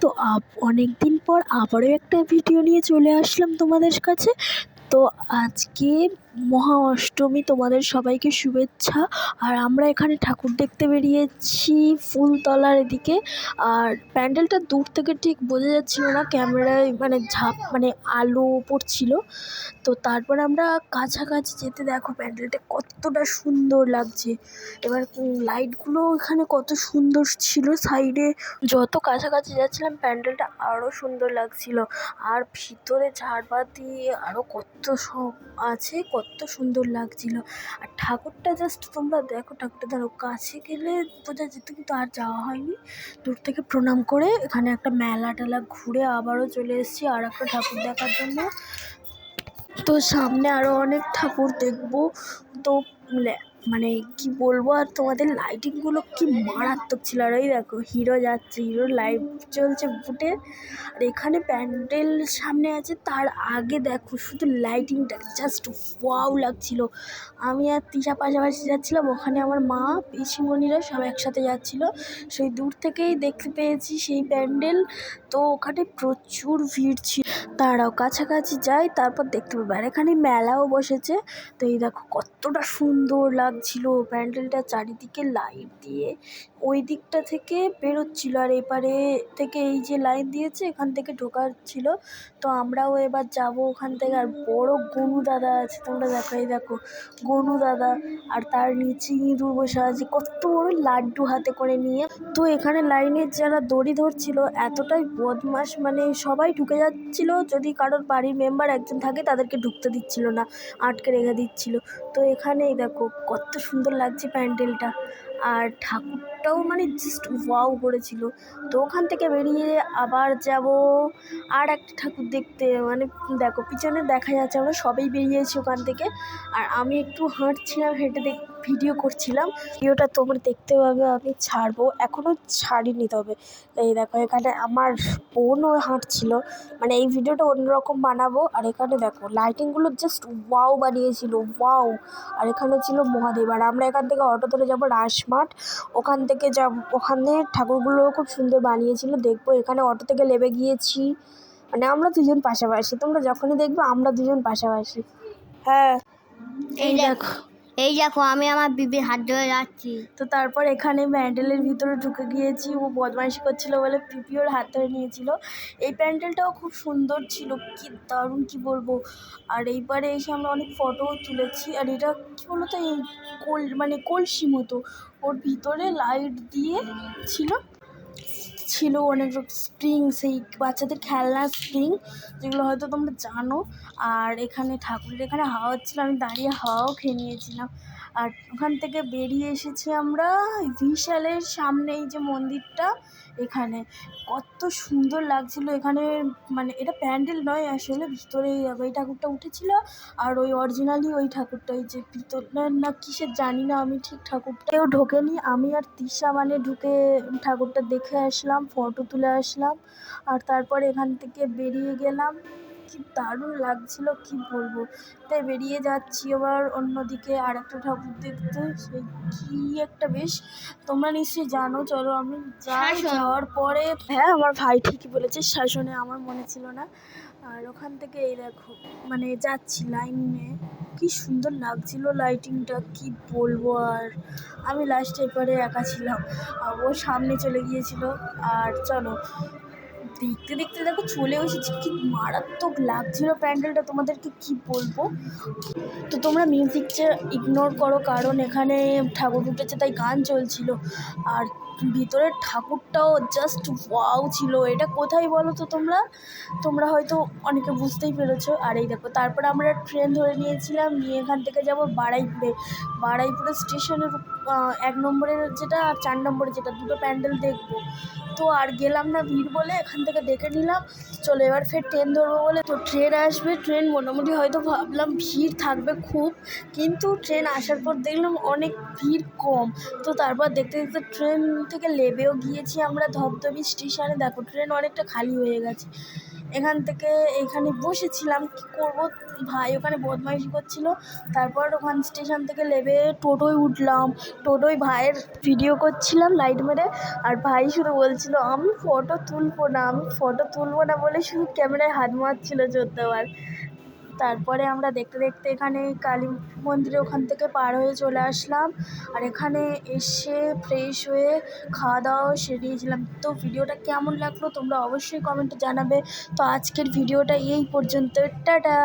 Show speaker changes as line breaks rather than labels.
তো আপ অনেক দিন পর আবারও একটা ভিডিও নিয়ে চলে আসলাম তোমাদের কাছে। তো আজকে মহা অষ্টমী তোমাদের সবাইকে শুভেচ্ছা। আর আমরা এখানে ঠাকুর দেখতে বেরিয়েছি ফুলতলার এদিকে। আর প্যান্ডেলটা দূর থেকে ঠিক বোঝা যাচ্ছিল না, ক্যামেরায় মানে ঝাপ মানে আলো পড়ছিল। তো তারপর আমরা কাছাকাছি যেতে দেখো প্যান্ডেলটা কতটা সুন্দর লাগছে। এবার লাইটগুলো এখানে কত সুন্দর ছিল। সাইডে যত কাছাকাছি যাচ্ছিলাম, প্যান্ডেলটা আরও সুন্দর লাগছিল। আর ভিতরে ঝাড়বাতি আরও কত সব আছে, কত সুন্দর লাগছিল। আর ঠাকুরটা জাস্ট তোমরা দেখো, ঠাকুরটা ধরো কাছে গেলে বোঝা যেত কিন্তু আর যাওয়া হয়নি। দূর থেকে প্রণাম করে এখানে একটা মেলা টেলা ঘুরে আবারও চলে এসেছি আর একটা ঠাকুর দেখার জন্য। তো সামনে আরও অনেক ঠাকুর দেখব। তো মানে কি বলব আর তোমাদের লাইটিংগুলো কি মারাত্মক ছিল। আর ওই দেখো হিরো যাচ্ছে হিরোর লাইট জ্বলছে ফুটে আর এখানে প্যান্ডেল সামনে আছে, তার আগে দেখো শুধু লাইটিংটা জাস্ট ওয়াও লাগছিল। আমি আর তিশা পাশাপাশি যাচ্ছিলাম, ওখানে আমার মা, পিসিমণিরা সব একসাথে যাচ্ছিল। সেই দূর থেকেই দেখতে পেয়েছি সেই প্যান্ডেল তো ওখানে প্রচুর ভিড় ছিল তারাও কাছাকাছি যাই তারপর দেখতে পাবে। আর এখানে মেলাও বসেছে। তো এই দেখো কতটা সুন্দর লাগছিল প্যান্ডেলটা চারিদিকে লাইট দিয়ে। ওই দিকটা থেকে বেরোচ্ছিল আর এপারে থেকে এই যে লাইন দিয়েছে, এখান থেকে ঢোকার ছিল। তো আমরাও এবার যাব ওখান থেকে। আর বড় গনু দাদা আছে, তোমরা দেখো, এই দেখো, গনু দাদা আর তার নিচে ইঁদুর বসে আছে। কত বড় লাড্ডু হাতে করে নিয়ে। তো এখানে লাইনের যারা দড়ি ধরছিল, এতটাই বদমাস মানে সবাই ঢুকে যাচ্ছিল। যদি কারোর বাড়ির মেম্বার একজন থাকে, তাদেরকে ঢুকতে দিচ্ছিল না, আটকে রেখে দিচ্ছিল। তো এখানেই দেখো, কত সুন্দর লাগছে প্যান্ডেলটা। আর ঠাকুরটাও মানে জাস্ট ওয়াও করেছিল। তো ওখান থেকে বেরিয়ে আবার যাব আর একটা ঠাকুর দেখতে। মানে দেখো, পিছনে দেখা যাচ্ছে আমরা সবাই বেরিয়েছি ওখান থেকে। আর আমি একটু হাঁটছিলাম, হেঁটে দেখ ভিডিও করছিলাম। ভিডিওটা তোমরা দেখতে পাবে, আমি ছাড়বো। এখনও ছাড়িনি তবে। এই দেখো, এখানে আমার বোনও হাঁটছিল। মানে এই ভিডিওটা অন্যরকম বানাবো। আর এখানে দেখো লাইটিংগুলো জাস্ট ওয়াও বানিয়েছিল। ওয়াও আর এখানে ছিল মহাদেব। আর আমরা এখান থেকে অটো ধরে যাব রাসমাঠ ওখান থেকে যাব ওখানে ঠাকুরগুলো খুব সুন্দর বানিয়েছিল দেখব এখানে অটো থেকে নেমে গিয়েছি। মানে আমরা দুজন পাশাপাশি তোমরা যখনই দেখবে আমরা দুজন পাশাপাশি। হ্যাঁ।
এই দেখো। এই দেখো, আমি আমার বিবির হাত ধরে যাচ্ছি।
তো তারপর এখানে প্যান্ডেলের ভিতরে ঢুকে গিয়েছি, ও বদমাইশি করছিল বলে পিপি ওর হাত ধরে নিয়েছিল। এই প্যান্ডেলটাও খুব সুন্দর ছিল, কি দারুণ, কি বলব? আর এইবারে এসে আমরা অনেক ফটোও তুলেছি, আর এটা কী বলতো, এই কোল মানে কলসি মতো। ওর ভিতরে লাইট দিয়ে ছিল ছিল অনেক স্প্রিং সেই বাচ্চাদের খেলনার স্প্রিং যেগুলো হয়তো তোমরা জানো। আর এখানে ঠাকুরের এখানে হাওয়া হচ্ছিল, আমি দাঁড়িয়ে হাওয়াও খেয়ে নিয়েছিলাম। আর ওখান থেকে বেরিয়ে এসেছি আমরা ভিশালের সামনে, এই যে মন্দিরটা এখানে। কত সুন্দর লাগছিল এখানে মানে এটা প্যান্ডেল নয়, আসলে ভিতরে ওই ঠাকুরটা উঠেছিল আর ওই অরিজিনালি ওই ঠাকুরটা ওই যে পিতলের না কিসের জানি না আমি ঠিক ঠাকুরটা। কেউ ঢোকেনি, আমি আর তিশা মানে ঢুকে ঠাকুরটা দেখে আসলাম ফটো তুলে আসলাম আর তারপরে এখান থেকে বেরিয়ে গেলাম। কি দারুণ লাগছিল কি বলব? তাই বেরিয়ে যাচ্ছি আবার অন্যদিকে আর একটা ঠাকুর দেখতে। সেই কি একটা বেশ তোমরা নিশ্চয়ই জানো চলো আমি যাই। যাওয়ার পরে হ্যাঁ আমার ভাই ঠিকই বলেছে শাসনে আমার মনে ছিল না। আর ওখান থেকে এই দেখো মানে যাচ্ছি লাইনে। কি সুন্দর লাগছিল লাইটিংটা কি বলব আর। আমি লাস্টে এপারে একা ছিলাম ও সামনে চলে গিয়েছিল। আর চলো দেখতে দেখতে দেখো চলে এসেছি। কি মারাত্মক লাগছিল প্যান্ডেলটা, তোমাদেরকে কি বলব? তো তোমরা মিউজিকটা ইগনোর করো, কারণ এখানে ঠাকুর উঠেছে, তাই গান চলছিল। আর ভিতরের ঠাকুরটাও জাস্ট ওয়াও ছিল। এটা কোথায় বলো তো তোমরা? তোমরা হয়তো অনেকে বুঝতেই পেরেছ। আর এই দেখো, তারপরে আমরা ট্রেন ধরে নিয়েছিলাম, নিয়ে এখান থেকে যাব বাড়াইপুরে বাড়াইপুরে স্টেশনের এক নম্বরের যেটা আর চার নম্বরের যেটা, দুটো প্যান্ডেল দেখব। তো আর গেলাম না ভিড় বলে এখান থেকে ডেকে নিলাম। চলো এবার ফের ট্রেন ধরবো বলে। তো ট্রেন আসবে ট্রেন মোটামুটি হয়তো ভাবলাম ভিড় থাকবে খুব, কিন্তু ট্রেন আসার পর দেখলাম অনেক ভিড় কম। তো তারপর দেখতে দেখতে ট্রেন থেকে লেবেও গিয়েছি আমরা ধবধবি স্টেশনে দেখো ট্রেন অনেকটা খালি হয়ে গেছে। এখান থেকে এখানে বসেছিলাম, কী করব? ভাই ওখানে বদমাইশি করছিল। তারপর ওখান স্টেশন থেকে নেমে টোটোয় উঠলাম। টোটোয় ভাইয়ের ভিডিও করছিলাম লাইট মেরে। আর ভাই শুধু বলছিল, আমি ফটো তুলবো না, আমি ফটো তুলবো না বলে শুধু ক্যামেরায় হাত মারছিল চোদ্দবার তারপরে আমরা দেখতে দেখতে এখানে কালী মন্দিরে ওখান থেকে পার হয়ে চলে আসলাম। আর এখানে এসে ফ্রেশ হয়ে খাওয়া দাওয়াও সেরে নিয়েছিলাম। তো ভিডিওটা কেমন লাগল তোমরা অবশ্যই কমেন্টে জানাবে। তো আজকের ভিডিওটা এই পর্যন্ত। টাটা!